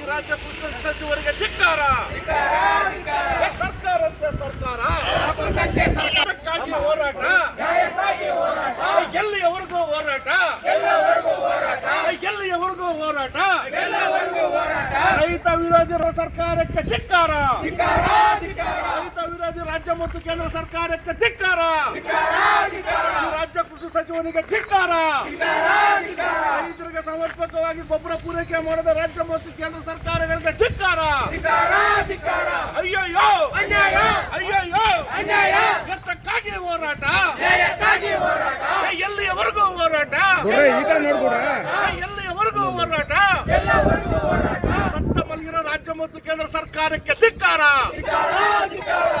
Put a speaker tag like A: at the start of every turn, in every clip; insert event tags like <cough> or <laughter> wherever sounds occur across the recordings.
A: ಈ ರಾಜ್ಯ ಸಚಿವರಿಗೆ ಧಿಕ್ಕಾರ. ಸರ್ಕಾರಕ್ಕೆ ಸರ್ಕಾರ ಅಂತ ಸರ್ಕಾರ. ಅದಕ್ಕಾಗಿ ಹೋರಾಟ. ಎಲ್ಲಿಯವರೆಗೂ ಹೋರಾಟ? ಎಲ್ಲಿಯವರೆಗೂ ಹೋರಾಟ? ರೈತ ವಿರೋಧಿ ಸರ್ಕಾರಕ್ಕೆ ಧಿಕ್ಕಾರ. ರೈತ ವಿರೋಧಿ ರಾಜ್ಯ ಮತ್ತು ಕೇಂದ್ರ ಸರ್ಕಾರಕ್ಕೆ ಧಿಕ್ಕಾರ. ಸಚಿವನಿಗೆ ಧಿಕ್ಕಾರ. ರೈತರಿಗೆ ಸಮರ್ಪಕವಾಗಿ ಗೊಬ್ಬರ ಪೂರೈಕೆ ಮಾಡದ ರಾಜ್ಯ ಮತ್ತು ಕೇಂದ್ರ ಸರ್ಕಾರಗಳಿಗೆ ಧಿಕ್ಕಾರ. ಅಯ್ಯಯ್ಯೋ. ಅಯ್ಯಯ್ಯೋ. ಎತ್ತಕ್ಕಾಗಿ ಹೋರಾಟ. ಎಲ್ಲಿಯವರೆಗೂ ಹೋರಾಟ. ಎಲ್ಲಿಯವರೆಗೂ ಹೋರಾಟ. ಸತ್ತ ಮಲಗಿರೋ ರಾಜ್ಯ ಮತ್ತು ಕೇಂದ್ರ ಸರ್ಕಾರಕ್ಕೆ ಧಿಕ್ಕಾರ.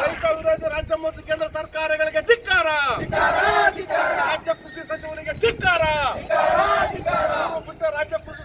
A: ರೈತ ವಿರೋಧಿ ರಾಜ್ಯ ಮತ್ತು ಕೇಂದ್ರ ಸರ್ಕಾರಗಳಿಗೆ ಧಿಕ್ಕಾರ ರಾಜ್ಯ ಕೃಷಿ ಸಚಿವನಿಗೆ ಧಿಕ್ಕಾರ ಬಿಟ್ಟ ರಾಜ್ಯ ಕೃಷಿ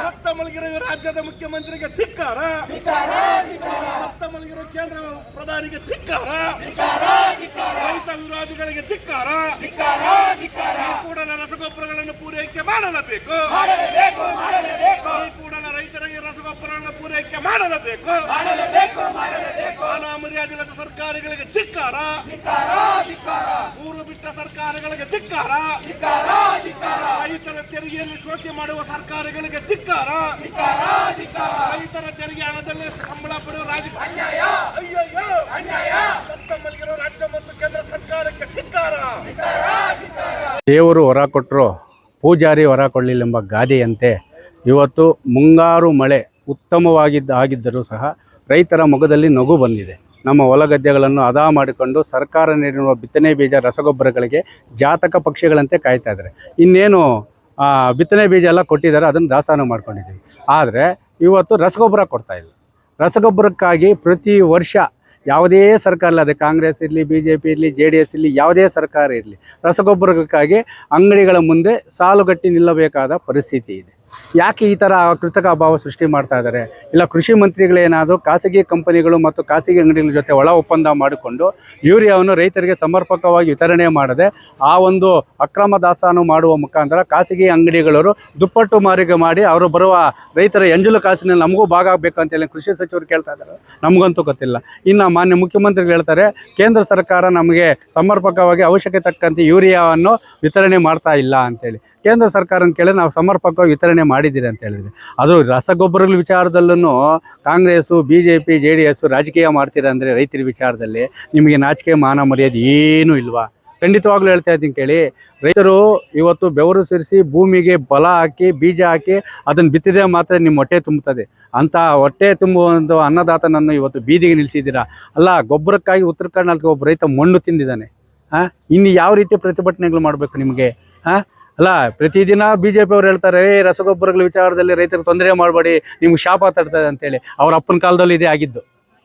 A: ಸತ್ತ ಮಲಗಿರೋ ರಾಜ್ಯದ ಮುಖ್ಯಮಂತ್ರಿಗೆ ಧಿಕ್ಕಾರ. ಸತ್ತ ಮಲಗಿರೋ ಕೇಂದ್ರ ಪ್ರಧಾನಿಗೆ ಧಿಕ್ಕಾರ. ರೈತ ವಿರೋಧಿಗಳಿಗೆ ಧಿಕ್ಕಾರ. ಕೂಡಲೇ ರಸಗೊಬ್ಬರಗಳನ್ನು ಪೂರೈಕೆ ಮಾಡಲೇಬೇಕು ಈ ಕೂಡಲೇ ರೈತರಿಗೆ ರಸಗೊಬ್ಬರಗಳನ್ನು ಪೂರೈಕೆ ಮಾಡಲೇಬೇಕು. ಮಾನ ಮರ್ಯಾದಿಲ್ಲದ ಸರ್ಕಾರಗಳಿಗೆ ಧಿಕ್ಕಾರ. ಊರು ಬಿಟ್ಟ ಸರ್ಕಾರಗಳಿಗೆ ಧಿಕ್ಕಾರ. ರೈತರ ತೆರಿಗೆಯನ್ನು ಶೋಷಣೆ ಮಾಡುವ ಸರ್ಕಾರಗಳಿಗೆ ಧಿಕ್ಕಾರ. ರೈತರ ತೆರಿಗೆ ಹಣದಲ್ಲಿ ಸಂಬಳ ಪಡೆಯುವ ರಾಜ್ಯ ಅಯ್ಯಯ್ಯೋ. ಸತ್ತ ಮಲಗಿರೋ ರಾಜ್ಯ ಮತ್ತು ಕೇಂದ್ರ ಸರ್ಕಾರಕ್ಕೆ ಧಿಕ್ಕಾರ.
B: ದೇವರು ಹೊರ ಕೊಟ್ಟರು ಪೂಜಾರಿ ಹೊರ ಕೊಡಲಿಲ್ಲೆಂಬ ಗಾದೆಯಂತೆ ಇವತ್ತು ಮುಂಗಾರು ಮಳೆ ಉತ್ತಮವಾಗಿದ್ದ ಆಗಿದ್ದರೂ ಸಹ ರೈತರ ಮೊಗದಲ್ಲಿ ನಗು ಬಂದಿದೆ. ನಮ್ಮ ಹೊಲಗದ್ದೆಗಳನ್ನು ಅದಾ ಮಾಡಿಕೊಂಡು ಸರ್ಕಾರ ನೀಡಿರುವ ಬಿತ್ತನೆ ಬೀಜ ರಸಗೊಬ್ಬರಗಳಿಗೆ ಜಾತಕ ಪಕ್ಷಿಗಳಂತೆ ಕಾಯ್ತಾ ಇದ್ದಾರೆ. ಇನ್ನೇನು ಬಿತ್ತನೆ ಬೀಜ ಎಲ್ಲ ಕೊಟ್ಟಿದ್ದಾರೆ, ಅದನ್ನು ದಾಸ್ತಾನು ಮಾಡ್ಕೊಂಡಿದ್ದೀವಿ. ಆದರೆ ಇವತ್ತು ರಸಗೊಬ್ಬರ ಕೊಡ್ತಾ ಇಲ್ಲ. ರಸಗೊಬ್ಬರಕ್ಕಾಗಿ ಪ್ರತಿ ವರ್ಷ ಯಾವುದೇ ಸರ್ಕಾರ ಇಲ್ಲ ಅದೇ ಕಾಂಗ್ರೆಸ್ ಇರಲಿ ಬಿ ಜೆ ಪಿ ಇರಲಿ, ಜೆ ಡಿ ಎಸ್ ಇರಲಿ, ಯಾವುದೇ ಸರ್ಕಾರ ಇರಲಿ, ರಸಗೊಬ್ಬರಕ್ಕಾಗಿ ಅಂಗಡಿಗಳ ಮುಂದೆ ಸಾಲುಗಟ್ಟಿ ನಿಲ್ಲಬೇಕಾದ ಪರಿಸ್ಥಿತಿ ಇದೆ. ಯಾಕೆ ಈ ಥರ ಕೃತಕ ಅಭಾವ ಸೃಷ್ಟಿ ಮಾಡ್ತಾ ಇದ್ದಾರೆ ಇಲ್ಲ ಕೃಷಿ ಮಂತ್ರಿಗಳೇನಾದರೂ ಖಾಸಗಿ ಕಂಪನಿಗಳು ಮತ್ತು ಖಾಸಗಿ ಅಂಗಡಿಗಳ ಜೊತೆ ಒಳ ಒಪ್ಪಂದ ಮಾಡಿಕೊಂಡು ಯೂರಿಯಾವನ್ನು ರೈತರಿಗೆ ಸಮರ್ಪಕವಾಗಿ ವಿತರಣೆ ಮಾಡದೆ ಆ ಒಂದು ಅಕ್ರಮ ದಾಸ್ತಾನು ಮಾಡುವ ಮುಖಾಂತರ ಖಾಸಗಿ ಅಂಗಡಿಗಳವರು ದುಪ್ಪಟ್ಟು ಮಾರಿಗೆ ಮಾಡಿ ಅವರು ಬರುವ ರೈತರ ಎಂಜಲು ಕಾಸಿನಲ್ಲಿ ನಮಗೂ ಭಾಗ ಆಗಬೇಕು ಅಂತೇಳಿ ಕೃಷಿ ಸಚಿವರು ಕೇಳ್ತಾ ಇದ್ದಾರೆ ನಮಗಂತೂ ಗೊತ್ತಿಲ್ಲ. ಇನ್ನು ಮಾನ್ಯ ಮುಖ್ಯಮಂತ್ರಿಗಳು ಹೇಳ್ತಾರೆ, ಕೇಂದ್ರ ಸರ್ಕಾರ ನಮಗೆ ಸಮರ್ಪಕವಾಗಿ ಅವಶ್ಯಕತೆ ತಕ್ಕಂತೆ ಯೂರಿಯಾವನ್ನು ವಿತರಣೆ ಮಾಡ್ತಾ ಇಲ್ಲ ಅಂತೇಳಿ ಕೇಂದ್ರ ಸರ್ಕಾರನ ಕೇಳಿ ನಾವು ಸಮರ್ಪಕವಾಗಿ ವಿತರಣೆ ಮಾಡಿದ್ದೀರಿ ಅಂತ ಹೇಳಿದ್ರೆ. ಅದು ರಸಗೊಬ್ಬರಗಳ ವಿಚಾರದಲ್ಲೂ Congress B J P J D S ರಾಜಕೀಯ ಮಾಡ್ತೀರಾ ಅಂದರೆ ರೈತರ ವಿಚಾರದಲ್ಲಿ ನಿಮಗೆ ನಾಚಿಕೆ, ಮಾನ, ಮರ್ಯಾದೆ ಏನೂ ಇಲ್ವಾ? ಖಂಡಿತವಾಗ್ಲೂ ಹೇಳ್ತಾ ಇದ್ದೀನಿ ಕೇಳಿ. ರೈತರು ಇವತ್ತು ಬೆವರು ಸೇರಿಸಿ ಭೂಮಿಗೆ ಬಲ ಹಾಕಿ, ಬೀಜ ಹಾಕಿ ಅದನ್ನು ಬಿತ್ತಿದ್ರೆ ಮಾತ್ರ ನಿಮ್ಮ ಹೊಟ್ಟೆ ತುಂಬುತ್ತದೆ. ಅಂತ ಹೊಟ್ಟೆ ತುಂಬುವಂಥ ಅನ್ನದಾತನನ್ನು ಇವತ್ತು ಬೀದಿಗೆ ನಿಲ್ಲಿಸಿದ್ದೀರಾ? ಅಲ್ಲ, ಗೊಬ್ಬರಕ್ಕಾಗಿ ಉತ್ತರ ಕರ್ನಾಟಕ ಒಬ್ಬ ರೈತ ಮಣ್ಣು ತಿಂದಿದ್ದಾನೆ. ಹಾಂ ಇನ್ನು ಯಾವ ರೀತಿ ಪ್ರತಿಭಟನೆಗಳು ಮಾಡಬೇಕು ನಿಮಗೆ? ಹಾಂ ಅಲ್ಲ, ಪ್ರತಿದಿನ ಬಿ ಜೆ ಪಿ ಅವ್ರು ಹೇಳ್ತಾರೆ, ಏ, ರಸಗೊಬ್ಬರಗಳ ವಿಚಾರದಲ್ಲಿ ರೈತರಿಗೆ ತೊಂದರೆ ಮಾಡಬೇಡಿ, ನಿಮ್ಗೆ ಶಾಪ ತಡ್ತದೆ ಅಂತೇಳಿ. ಅವ್ರ ಅಪ್ಪನ ಕಾಲದಲ್ಲಿ ಇದೇ ಆಗಿದ್ದು.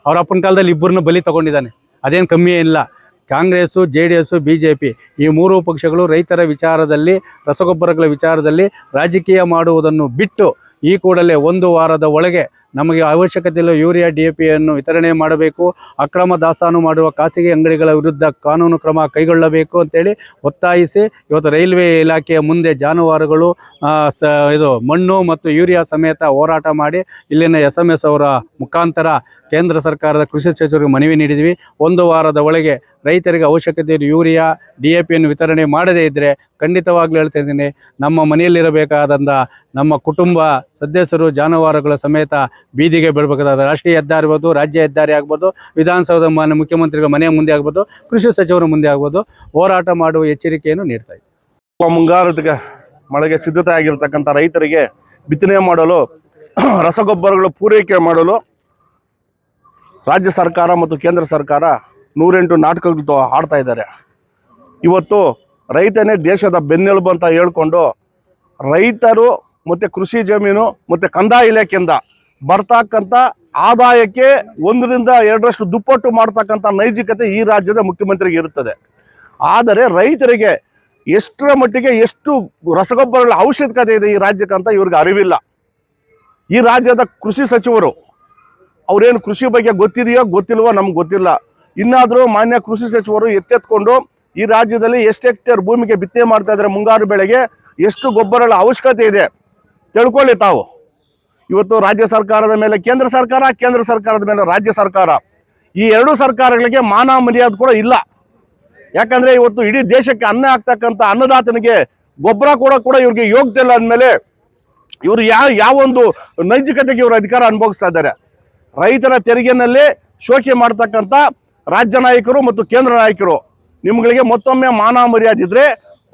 B: ಅವ್ರ ಅಪ್ಪನ ಕಾಲದಲ್ಲಿ ಇಬ್ಬರನ್ನ ಬಲಿ ತಗೊಂಡಿದ್ದಾನೆ. ಅದೇನು ಕಮ್ಮಿ ಇಲ್ಲ Congress J D S B J P ಈ ಮೂರು ಪಕ್ಷಗಳು ರೈತರ ವಿಚಾರದಲ್ಲಿ, ರಸಗೊಬ್ಬರಗಳ ವಿಚಾರದಲ್ಲಿ ರಾಜಕೀಯ ಮಾಡುವುದನ್ನು ಬಿಟ್ಟು ಈ ಕೂಡಲೇ ಒಂದು ವಾರದ ಒಳಗೆ ನಮಗೆ ಅವಶ್ಯಕತೆ ಇಲ್ಲ, ಯೂರಿಯಾ, ಡಿ ಎ ಪಿಯನ್ನು ವಿತರಣೆ ಮಾಡಬೇಕು. ಅಕ್ರಮ ದಾಸ್ತಾನು ಮಾಡುವ ಖಾಸಗಿ ಅಂಗಡಿಗಳ ವಿರುದ್ಧ ಕಾನೂನು ಕ್ರಮ ಕೈಗೊಳ್ಳಬೇಕು ಅಂತೇಳಿ ಒತ್ತಾಯಿಸಿ ಇವತ್ತು ರೈಲ್ವೆ ಇಲಾಖೆಯ ಮುಂದೆ ಜಾನುವಾರುಗಳು ಸ, ಇದು ಮಣ್ಣು ಮತ್ತು ಯೂರಿಯಾ ಸಮೇತ ಹೋರಾಟ ಮಾಡಿ ಇಲ್ಲಿನ ಎಸ್ ಎಂ ಎಸ್ ಅವರ ಮುಖಾಂತರ ಕೇಂದ್ರ ಸರ್ಕಾರದ ಕೃಷಿ ಸಚಿವರಿಗೆ ಮನವಿ ನೀಡಿದ್ವಿ. ಒಂದು ವಾರದ ಒಳಗೆ ರೈತರಿಗೆ ಅವಶ್ಯಕತೆ ಯೂರಿಯಾ, ಡಿ ಎ ಪಿಯನ್ನು ವಿತರಣೆ ಮಾಡದೇ ಇದ್ದರೆ ಖಂಡಿತವಾಗ್ಲೂ ಹೇಳ್ತಾ ಇದ್ದೀನಿ, ನಮ್ಮ ಮನೆಯಲ್ಲಿರಬೇಕಾದಂಥ ನಮ್ಮ ಕುಟುಂಬ ಸದಸ್ಯರು, ಜಾನುವಾರುಗಳ ಸಮೇತ ಬೀದಿಗೆ ಬೀಳಬೇಕಾದ ರಾಷ್ಟ್ರೀಯ ಹೆದ್ದಾರಿ ಆಗ್ಬೋದು, ರಾಜ್ಯ ಹೆದ್ದಾರಿ ಆಗ್ಬೋದು, ವಿಧಾನಸೌಧ ಮಾನ್ಯ ಮುಖ್ಯಮಂತ್ರಿಗಳ ಮನೆಯ ಮುಂದೆ ಆಗ್ಬೋದು, ಕೃಷಿ ಸಚಿವರ ಮುಂದೆ ಆಗ್ಬೋದು, ಹೋರಾಟ ಮಾಡುವ ಎಚ್ಚರಿಕೆಯನ್ನು ನೀಡ್ತಾ ಇದ್ದೀವಿ
C: ಮುಂಗಾರು ಮಳೆಗೆ ಸಿದ್ಧತೆ ಆಗಿರತಕ್ಕಂಥ ರೈತರಿಗೆ ಬಿತ್ತನೆ ಮಾಡಲು, <clears throat> ರಸಗೊಬ್ಬರಗಳು ಪೂರೈಕೆ ಮಾಡಲು ರಾಜ್ಯ ಸರ್ಕಾರ ಮತ್ತು ಕೇಂದ್ರ ಸರ್ಕಾರ ನೂರೆಂಟು ನಾಟಕಗಳು ಆಡ್ತಾ ಇದ್ದಾರೆ.
A: ಇವತ್ತು ರೈತನೇ ದೇಶದ ಬೆನ್ನೆಲುಬು ಅಂತ ಹೇಳ್ಕೊಂಡು ರೈತರು ಮತ್ತು ಕೃಷಿ ಜಮೀನು ಮತ್ತು ಕಂದಾಯ ಇಲಾಖೆಯಿಂದ ಬರ್ತಕ್ಕಂಥ ಆದಾಯಕ್ಕೆ ಒಂದರಿಂದ ಎರಡರಷ್ಟು ದುಪ್ಪಟ್ಟು ಮಾಡ್ತಕ್ಕಂಥ ನೈಜಿಕತೆ ಈ ರಾಜ್ಯದ ಮುಖ್ಯಮಂತ್ರಿಗೆ ಇರುತ್ತದೆ. ಆದರೆ ರೈತರಿಗೆ ಎಷ್ಟರ ಮಟ್ಟಿಗೆ ಎಷ್ಟು ರಸಗೊಬ್ಬರಗಳ ಅವಶ್ಯಕತೆ ಇದೆ ಈ ರಾಜ್ಯಕ್ಕೆ ಅಂತ ಇವ್ರಿಗೆ ಅರಿವಿಲ್ಲ. ಈ ರಾಜ್ಯದ ಕೃಷಿ ಸಚಿವರು ಅವರೇನು ಕೃಷಿ ಬಗ್ಗೆ ಗೊತ್ತಿದೆಯೋ ಗೊತ್ತಿಲ್ವೋ ನಮ್ಗೆ ಗೊತ್ತಿಲ್ಲ. ಇನ್ನಾದರೂ ಮಾನ್ಯ ಕೃಷಿ ಸಚಿವರು ಎಚ್ಚೆತ್ಕೊಂಡು ಈ ರಾಜ್ಯದಲ್ಲಿ ಎಷ್ಟು ಹೆಕ್ಟೇರ್ ಭೂಮಿಗೆ ಬಿತ್ತನೆ ಮಾಡ್ತಾ ಇದ್ದಾರೆ ಮುಂಗಾರು ಬೆಳೆಗೆ, ಎಷ್ಟು ಗೊಬ್ಬರಗಳ ಅವಶ್ಯಕತೆ ಇದೆ? ತಿಳ್ಕೊಳ್ಳಿ ತಾವು. ಇವತ್ತು ರಾಜ್ಯ ಸರ್ಕಾರದ ಮೇಲೆ ಕೇಂದ್ರ ಸರ್ಕಾರ, ಕೇಂದ್ರ ಸರ್ಕಾರದ ಮೇಲೆ ರಾಜ್ಯ ಸರ್ಕಾರ. ಈ ಎರಡೂ ಸರ್ಕಾರಗಳಿಗೆ ಮಾನ ಮರ್ಯಾದೆ ಕೂಡ ಇಲ್ಲ. ಯಾಕಂದ್ರೆ ಇವತ್ತು ಇಡೀ ದೇಶಕ್ಕೆ ಅನ್ನ ಆಗ್ತಕ್ಕಂಥ ಅನ್ನದಾತನಿಗೆ ಗೊಬ್ಬರ ಕೂಡ ಕೂಡ ಇವ್ರಿಗೆ ಯೋಗ್ಯತೆ ಇಲ್ಲ ಅಂದಮೇಲೆ ಇವರು ಯಾವ ಯಾವೊಂದು ನೈಜಿಕತೆಗೆ ಇವರು ಅಧಿಕಾರ ಅನುಭವಿಸ್ತಾ ಇದ್ದಾರೆ. ರೈತರ ತೆರಿಗೆನಲ್ಲಿ ಶೋಕಿ ಮಾಡ್ತಕ್ಕಂಥ ರಾಜ್ಯ ನಾಯಕರು ಮತ್ತು ಕೇಂದ್ರ ನಾಯಕರು. ನಿಮ್ಗಳಿಗೆ ಮತ್ತೊಮ್ಮೆ ಮಾನ ಮರ್ಯಾದೆ ಇದ್ರೆ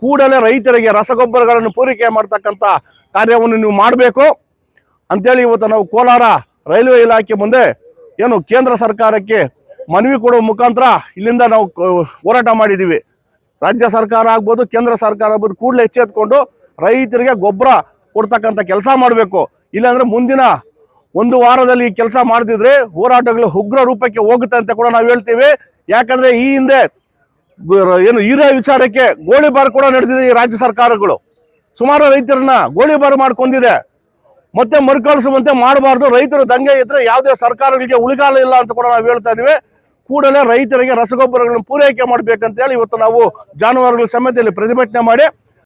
A: ಕೂಡಲೇ ರೈತರಿಗೆ ರಸಗೊಬ್ಬರಗಳನ್ನು ಪೂರೈಕೆ ಮಾಡ್ತಕ್ಕಂಥ ಕಾರ್ಯವನ್ನು ನೀವು ಮಾಡಬೇಕು. ಅಂತೇಳಿ ಇವತ್ತು ನಾವು ಕೋಲಾರ ರೈಲ್ವೆ ಇಲಾಖೆ ಮುಂದೆ ಏನು ಕೇಂದ್ರ ಸರ್ಕಾರಕ್ಕೆ ಮನವಿ ಕೊಡುವ ಮುಖಾಂತರ ಇಲ್ಲಿಂದ ನಾವು ಹೋರಾಟ ಮಾಡಿದ್ದೀವಿ. ರಾಜ್ಯ ಸರ್ಕಾರ ಆಗ್ಬೋದು, ಕೇಂದ್ರ ಸರ್ಕಾರ ಆಗ್ಬೋದು ಕೂಡಲೇ ಎಚ್ಚೆತ್ಕೊಂಡು ರೈತರಿಗೆ ಗೊಬ್ಬರ ಕೊಡ್ತಕ್ಕಂಥ ಕೆಲಸ ಮಾಡಬೇಕು. ಇಲ್ಲಾಂದರೆ ಮುಂದಿನ ಒಂದು ವಾರದಲ್ಲಿ ಈ ಕೆಲಸ ಮಾಡದಿದ್ರೆ ಹೋರಾಟಗಳು ಉಗ್ರ ರೂಪಕ್ಕೆ ಹೋಗುತ್ತೆ ಅಂತ ಕೂಡ ನಾವು ಹೇಳ್ತೀವಿ. ಯಾಕಂದ್ರೆ ಈ ಹಿಂದೆ ಏನು ಹೀರಾ ವಿಚಾರಕ್ಕೆ ಗೋಳಿಬಾರ್ ಕೂಡ ನಡೆದಿದೆ ಈ ರಾಜ್ಯ ಸರ್ಕಾರಗಳು. ಸುಮಾರು ರೈತರನ್ನ ಗೋಳಿಬಾರ್ ಮಾಡ್ಕೊಂಡಿದೆ. ಮತ್ತೆ ಮರುಕಳಿಸುವಂತೆ ಮಾಡಬಾರ್ದು. ರೈತರು ದಂಗೆ ಇದ್ರೆ ಯಾವುದೇ ಸರ್ಕಾರಗಳಿಗೆ ಉಳಿಗಾಲ ಇಲ್ಲ ಅಂತ ಕೂಡ ನಾವು ಹೇಳ್ತಾ ಇದೀವಿ ಕೂಡಲೇ ರೈತರಿಗೆ ರಸಗೊಬ್ಬರಗಳನ್ನು ಪೂರೈಕೆ ಮಾಡಬೇಕಂತೇಳಿ ಇವತ್ತು ನಾವು ಜಾನುವಾರುಗಳ ಸಮಿತಿಯಲ್ಲಿ ಪ್ರತಿಭಟನೆ ಮಾಡಿ